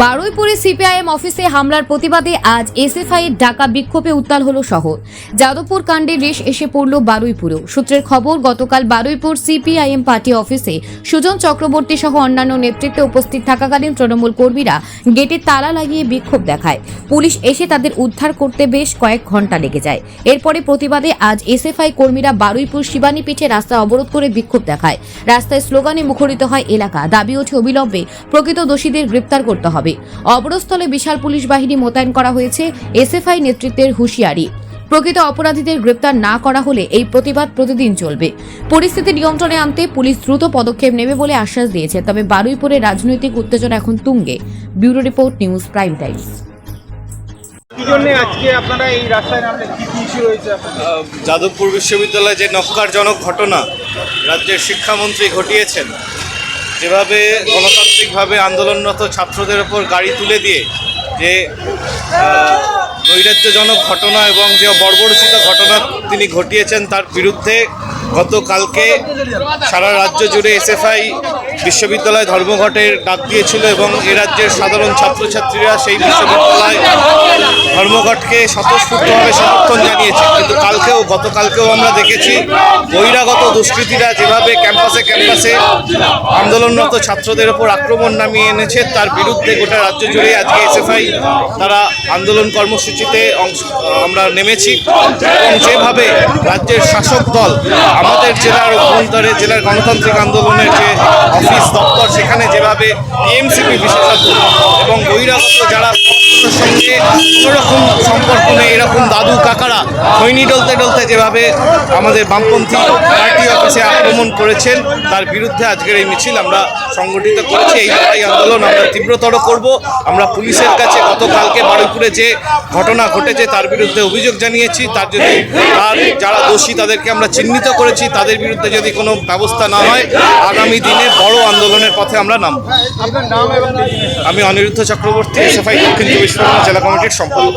বারুইপুরে CPIM অফিসে হামলার প্রতিবাদে আজ এসএফআই এর ডাকা বিক্ষোভে উত্তাল হলো শহর। যাদবপুর কাণ্ডে রেশ এসে পড়ল বারুইপুরেও। সূত্রের খবর, গতকাল বারুইপুর সিপিআইএম পার্টি অফিসে সুজন চক্রবর্তী সহ অন্যান্য নেতৃত্বে উপস্থিত থাকাকালীন তৃণমূল কর্মীরা গেটে তালা লাগিয়ে বিক্ষোভ দেখায়। পুলিশ এসে তাদের উদ্ধার করতে বেশ কয়েক ঘণ্টা লেগে যায়। এরপরে প্রতিবাদে আজ এসএফআই কর্মীরা বারুইপুর শিবানী পিঠে রাস্তা অবরোধ করে বিক্ষোভ দেখায়। রাস্তায় স্লোগানে মুখরিত হয় এলাকা। দাবি ওঠে অবিলম্বে প্রকৃত দোষীদের গ্রেপ্তার করতে হবে। অবরোধস্থলে বিশাল পুলিশ বাহিনী মোতায়েন করা হয়েছে এসএফআই নেতৃত্বের হুঁশিয়ারি। প্রকৃত অপরাধীদের গ্রেপ্তার না করা হলে এই প্রতিবাদ প্রতিদিন চলবে। পরিস্থিতি নিয়ন্ত্রণে আনতে পুলিশ দ্রুত পদক্ষেপ নেবে বলে আশ্বাস দিয়েছে। তবে বারুইপুরে রাজনৈতিক উত্তেজনা এখন তুঙ্গে। Bureau report News Prime Times. কি জন্য আজকে আপনারা এই রাস্তায় নামলেন কি কি ইস্যু হয়েছে আপনাদের? আহ, যাদবপুর বিশ্ববিদ্যালয়ে যে নক্কারজনক ঘটনা রাজ্যের শিক্ষামন্ত্রী ঘটিয়েছেন যেভাবে গণতান্ত্রিকভাবে আন্দোলনরত ছাত্রদের ওপর গাড়ি তুলে দিয়ে যে নৈরাজ্যজনক ঘটনা এবং যে বর্বরচিত ঘটনা তিনি ঘটিয়েছেন তার বিরুদ্ধে গতকালকে সারা রাজ্য জুড়ে এসএফআই বিশ্ববিদ্যালয় ধর্মঘটের ডাক দিয়েছিল এবং এ রাজ্যের সাধারণ ছাত্রছাত্রীরা সেই বিশ্ববিদ্যালয় ধর্মঘটকে স্বতঃস্ফূর্তভাবে সমর্থন জানিয়েছে। কিন্তু কালকেও, গতকালকেও আমরা দেখেছি, বহিরাগত দুষ্কৃতীরা যেভাবে ক্যাম্পাসে ক্যাম্পাসে আন্দোলনরত ছাত্রদের ওপর আক্রমণ নামিয়ে এনেছে, তার বিরুদ্ধে গোটা রাজ্য জুড়ে আজকে এসএফআই তারা আন্দোলন কর্মসূচিতে অংশ, আমরা নেমেছি এবং যেভাবে রাজ্যের শাসক দল আমাদের জেলার অভ্যন্তরে, জেলার গণতান্ত্রিক আন্দোলনের যে অফিস দপ্তর সেখানে যেভাবে টিএমসিপি বিশেষজ্ঞ এবং বহিরাগত যারা সঙ্গে কোনোরকম সম্পর্ক নেই, এরকম দাদু কাকারা খৈনি ডলতে ডলতে যেভাবে আমাদের বামপন্থী পার্টি অফিসে আক্রমণ করেছেন তার বিরুদ্ধে আজকের এই মিছিল আমরা সংগঠিত করেছি এই লড়াই আন্দোলন আমরা তীব্রতর করব। আমরা পুলিশের কাছে গতকালকে বারুইপুরে যে ঘটনা ঘটেছে তার বিরুদ্ধে অভিযোগ জানিয়েছি তার যদি তার যারা দোষী তাদেরকে আমরা চিহ্নিত করেছি তাদের বিরুদ্ধে যদি কোনো ব্যবস্থা না হয় আগামী দিনে বড় আন্দোলনের পথে আমরা নামব। নাম আমি অনিরুদ্ধ চক্রবর্তী এসএফআই দক্ষিণ চব্বিশ পরগনা জেলা কমিটির সম্পাদক।